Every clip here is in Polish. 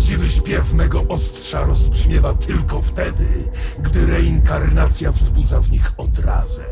Prawdziwy śpiew mego ostrza rozbrzmiewa tylko wtedy, gdy reinkarnacja wzbudza w nich odrazę.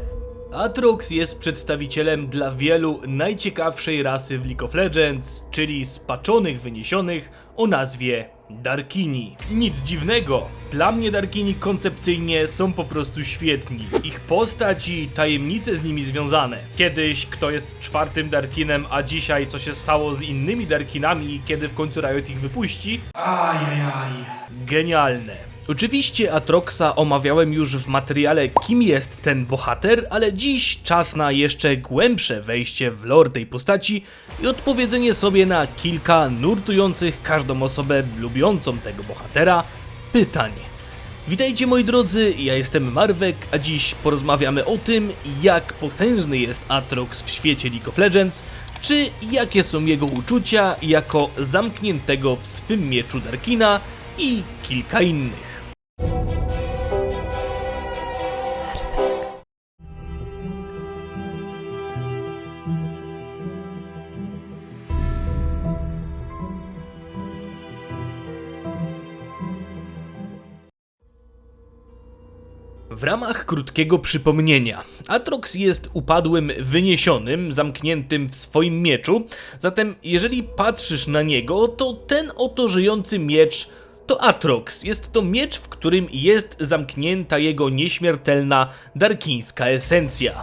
Atrox jest przedstawicielem dla wielu najciekawszej rasy w League of Legends, czyli spaczonych wyniesionych o nazwie Darkini. Nic dziwnego, dla mnie Darkini koncepcyjnie są po prostu świetni. Ich postać i tajemnice z nimi związane. Kiedyś kto jest czwartym Darkinem, a dzisiaj co się stało z innymi Darkinami i kiedy w końcu Riot ich wypuści? Ajajaj. Genialne. Oczywiście Atroxa omawiałem już w materiale kim jest ten bohater, ale dziś czas na jeszcze głębsze wejście w lore tej postaci i odpowiedzenie sobie na kilka nurtujących każdą osobę lubiącą tego bohatera pytań. Witajcie moi drodzy, ja jestem Marwek, a dziś porozmawiamy o tym, jak potężny jest Atrox w świecie League of Legends, czy jakie są jego uczucia jako zamkniętego w swym mieczu Darkina i kilka innych. W ramach krótkiego przypomnienia, Atrox jest upadłym wyniesionym, zamkniętym w swoim mieczu, zatem jeżeli patrzysz na niego, to ten oto żyjący miecz to Atrox. Jest to miecz, w którym jest zamknięta jego nieśmiertelna darkińska esencja.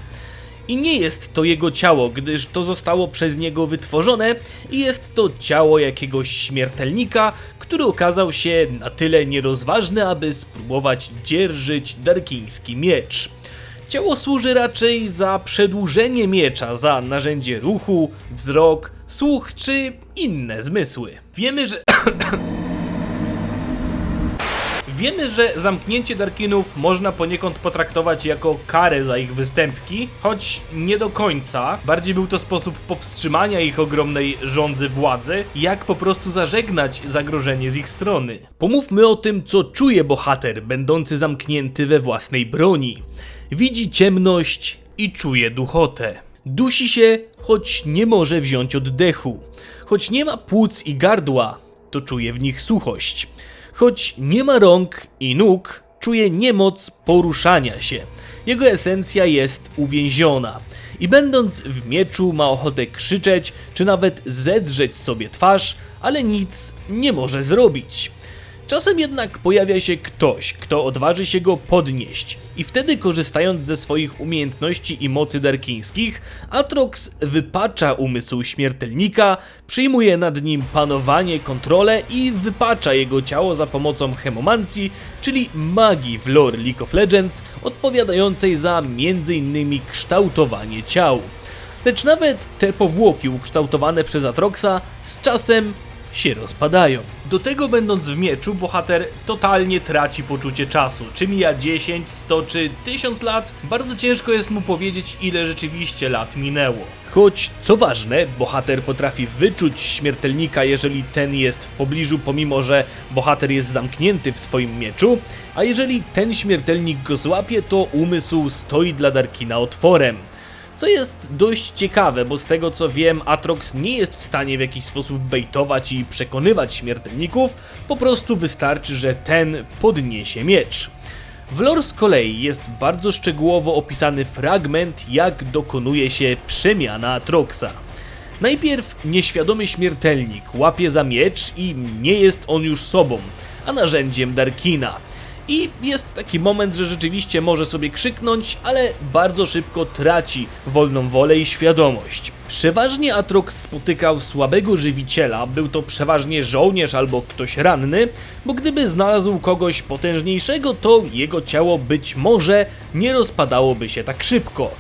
I nie jest to jego ciało, gdyż to zostało przez niego wytworzone i jest to ciało jakiegoś śmiertelnika, który okazał się na tyle nierozważny, aby spróbować dzierżyć darkiński miecz. Ciało służy raczej za przedłużenie miecza, za narzędzie ruchu, wzrok, słuch czy inne zmysły. Wiemy, że Wiemy, że zamknięcie Darkinów można poniekąd potraktować jako karę za ich występki, choć nie do końca. Bardziej był to sposób powstrzymania ich ogromnej rządzy władzy, jak po prostu zażegnać zagrożenie z ich strony. Pomówmy o tym, co czuje bohater, będący zamknięty we własnej broni. Widzi ciemność i czuje duchotę. Dusi się, choć nie może wziąć oddechu. Choć nie ma płuc i gardła, to czuje w nich suchość. Choć nie ma rąk i nóg, czuje niemoc poruszania się. Jego esencja jest uwięziona. I będąc w mieczu ma ochotę krzyczeć, czy nawet zedrzeć sobie twarz, ale nic nie może zrobić. Czasem jednak pojawia się ktoś, kto odważy się go podnieść i wtedy korzystając ze swoich umiejętności i mocy darkińskich, Atrox wypacza umysł śmiertelnika, przyjmuje nad nim panowanie, kontrolę i wypacza jego ciało za pomocą hemomancji, czyli magii w lore League of Legends, odpowiadającej za m.in. kształtowanie ciał. Lecz nawet te powłoki ukształtowane przez Atroxa z czasem się rozpadają. Do tego będąc w mieczu, bohater totalnie traci poczucie czasu. Czy mija 10, 100 czy 1000 lat, bardzo ciężko jest mu powiedzieć ile rzeczywiście lat minęło. Choć, co ważne, bohater potrafi wyczuć śmiertelnika, jeżeli ten jest w pobliżu, pomimo że bohater jest zamknięty w swoim mieczu, a jeżeli ten śmiertelnik go złapie, to umysł stoi dla Darkina otworem. Co jest dość ciekawe, bo z tego co wiem, Atrox nie jest w stanie w jakiś sposób bejtować i przekonywać śmiertelników, po prostu wystarczy, że ten podniesie miecz. W lore z kolei jest bardzo szczegółowo opisany fragment, jak dokonuje się przemiana Atroxa. Najpierw nieświadomy śmiertelnik łapie za miecz i nie jest on już sobą, a narzędziem Darkina. I jest taki moment, że rzeczywiście może sobie krzyknąć, ale bardzo szybko traci wolną wolę i świadomość. Przeważnie Atrox spotykał słabego żywiciela, był to przeważnie żołnierz albo ktoś ranny, bo gdyby znalazł kogoś potężniejszego, to jego ciało być może nie rozpadałoby się tak szybko.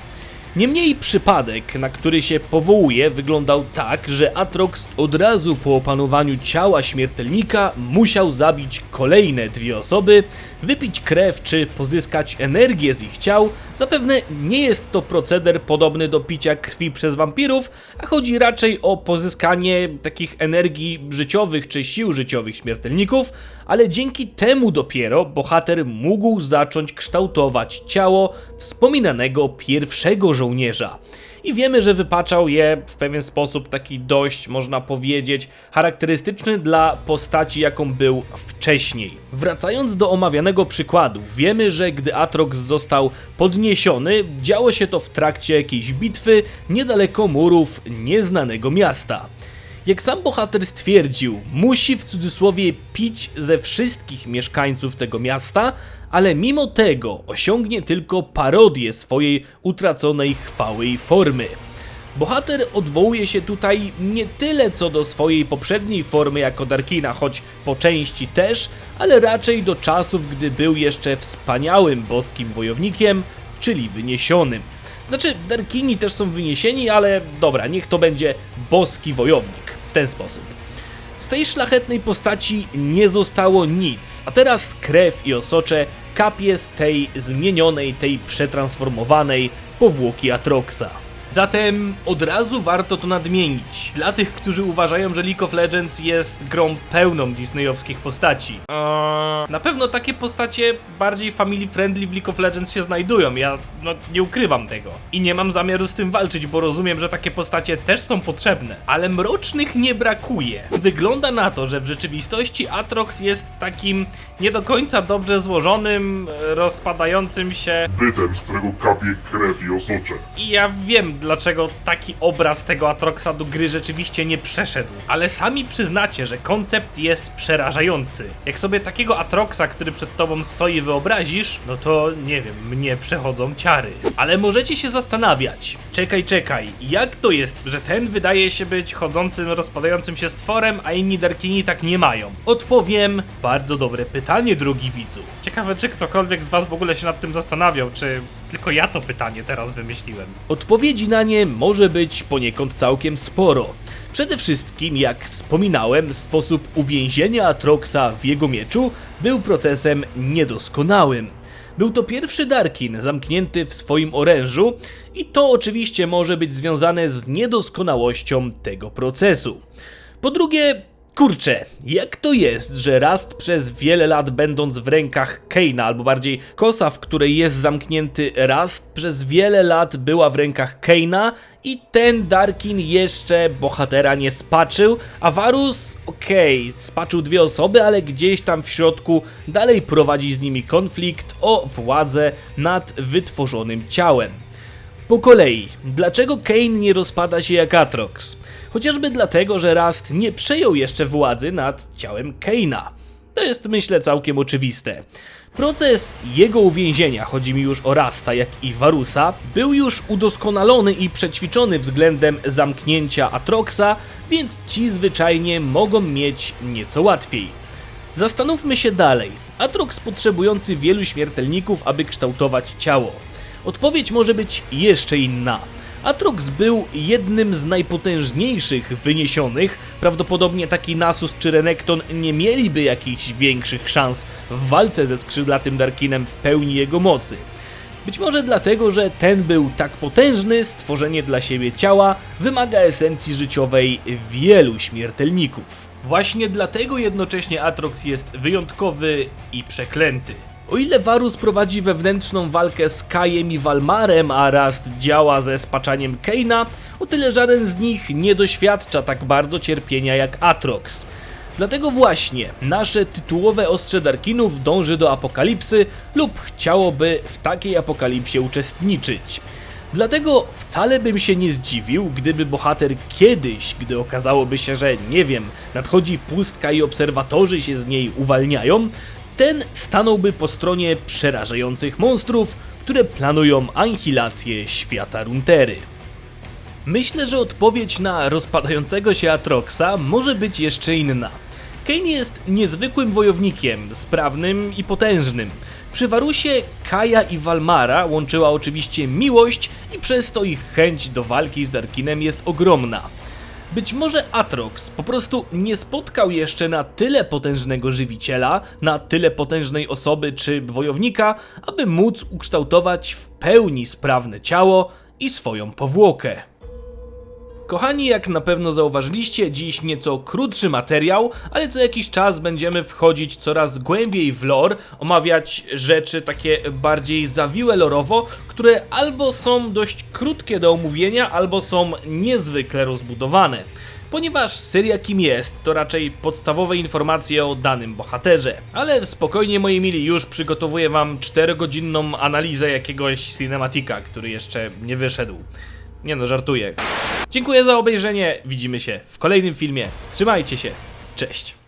Niemniej przypadek, na który się powołuje, wyglądał tak, że Atrox od razu po opanowaniu ciała śmiertelnika musiał zabić kolejne dwie osoby, wypić krew czy pozyskać energię z ich ciał. Zapewne nie jest to proceder podobny do picia krwi przez wampirów, a chodzi raczej o pozyskanie takich energii życiowych czy sił życiowych śmiertelników, ale dzięki temu dopiero bohater mógł zacząć kształtować ciało wspominanego pierwszego żołnierza. I wiemy, że wypaczał je w pewien sposób taki dość, można powiedzieć, charakterystyczny dla postaci, jaką był wcześniej. Wracając do omawianego przykładu, wiemy, że gdy Atrox został podniesiony, działo się to w trakcie jakiejś bitwy niedaleko murów nieznanego miasta. Jak sam bohater stwierdził, musi w cudzysłowie pić ze wszystkich mieszkańców tego miasta, ale mimo tego osiągnie tylko parodię swojej utraconej chwały i formy. Bohater odwołuje się tutaj nie tyle co do swojej poprzedniej formy jako Darkina, choć po części też, ale raczej do czasów, gdy był jeszcze wspaniałym boskim wojownikiem, czyli wyniesionym. Znaczy, Darkini też są wyniesieni, ale dobra, niech to będzie boski wojownik ten sposób. Z tej szlachetnej postaci nie zostało nic, a teraz krew i osocze kapie z tej zmienionej, tej przetransformowanej powłoki Atroxa. Zatem od razu warto to nadmienić. Dla tych, którzy uważają, że League of Legends jest grą pełną disneyowskich postaci. Eee, na pewno takie postacie bardziej family friendly w League of Legends się znajdują. Ja no, nie ukrywam tego. I nie mam zamiaru z tym walczyć, bo rozumiem, że takie postacie też są potrzebne. Ale mrocznych nie brakuje. Wygląda na to, że w rzeczywistości Atrox jest takim nie do końca dobrze złożonym, e, rozpadającym się bytem, z którego kapie krew i osocze. i ja wiem, dlaczego taki obraz tego Atroxa do gry rzeczywiście nie przeszedł. Ale sami przyznacie, że koncept jest przerażający. Jak sobie takiego Atroxa, który przed tobą stoi, wyobrazisz, no to nie wiem, mnie przechodzą ciary. Ale możecie się zastanawiać. Czekaj, czekaj, jak to jest, że ten wydaje się być chodzącym, rozpadającym się stworem, a inni Darkini tak nie mają? Odpowiem, bardzo dobre pytanie, drogi widzu. Ciekawe, czy ktokolwiek z was w ogóle się nad tym zastanawiał, czy tylko ja to pytanie teraz wymyśliłem. Odpowiedzi na nie może być poniekąd całkiem sporo. Przede wszystkim, jak wspominałem, sposób uwięzienia Atroxa w jego mieczu był procesem niedoskonałym. Był to pierwszy Darkin zamknięty w swoim orężu i to oczywiście może być związane z niedoskonałością tego procesu. Po drugie, kurczę, jak to jest, że Rast przez wiele lat będąc w rękach Keina, albo bardziej kosa, w której jest zamknięty Rast, przez wiele lat była w rękach Keina i ten Darkin jeszcze bohatera nie spaczył, a Varus, okej, spaczył dwie osoby, ale gdzieś tam w środku dalej prowadzi z nimi konflikt o władzę nad wytworzonym ciałem. Po kolei, dlaczego Kane nie rozpada się jak Atrox? Chociażby dlatego, że Rast nie przejął jeszcze władzy nad ciałem Kane'a. To jest myślę całkiem oczywiste. Proces jego uwięzienia, chodzi mi już o Rasta jak i Varusa, był już udoskonalony i przećwiczony względem zamknięcia Atroxa, więc ci zwyczajnie mogą mieć nieco łatwiej. Zastanówmy się dalej. Atrox potrzebujący wielu śmiertelników, aby kształtować ciało. Odpowiedź może być jeszcze inna. Atrox był jednym z najpotężniejszych wyniesionych, prawdopodobnie taki Nasus czy Renekton nie mieliby jakichś większych szans w walce ze skrzydlatym Darkinem w pełni jego mocy. Być może dlatego, że ten był tak potężny, stworzenie dla siebie ciała wymaga esencji życiowej wielu śmiertelników. Właśnie dlatego jednocześnie Atrox jest wyjątkowy i przeklęty. O ile Varus prowadzi wewnętrzną walkę z Kajem i Walmarem, a Rast działa ze spaczaniem Keina, o tyle żaden z nich nie doświadcza tak bardzo cierpienia jak Atrox. Dlatego właśnie nasze tytułowe ostrze Darkinów dąży do apokalipsy lub chciałoby w takiej apokalipsie uczestniczyć. Dlatego wcale bym się nie zdziwił, gdyby bohater kiedyś, gdy okazałoby się, że nie wiem, nadchodzi pustka i obserwatorzy się z niej uwalniają, ten stanąłby po stronie przerażających monstrów, które planują anihilację świata Runtery. Myślę, że odpowiedź na rozpadającego się Atroxa może być jeszcze inna. Kane jest niezwykłym wojownikiem, sprawnym i potężnym. Przy Warusie Kaja i Walmara łączyła oczywiście miłość i przez to ich chęć do walki z Darkinem jest ogromna. Być może Atrox po prostu nie spotkał jeszcze na tyle potężnego żywiciela, na tyle potężnej osoby czy wojownika, aby móc ukształtować w pełni sprawne ciało i swoją powłokę. Kochani, jak na pewno zauważyliście, dziś nieco krótszy materiał, ale co jakiś czas będziemy wchodzić coraz głębiej w lore, omawiać rzeczy takie bardziej zawiłe lorowo, które albo są dość krótkie do omówienia, albo są niezwykle rozbudowane. Ponieważ seria Kim jest to raczej podstawowe informacje o danym bohaterze. Ale spokojnie moi mili, już przygotowuję wam 4-godzinną analizę jakiegoś cinematika, który jeszcze nie wyszedł. Nie no, żartuję. Dziękuję za obejrzenie, widzimy się w kolejnym filmie. Trzymajcie się, cześć.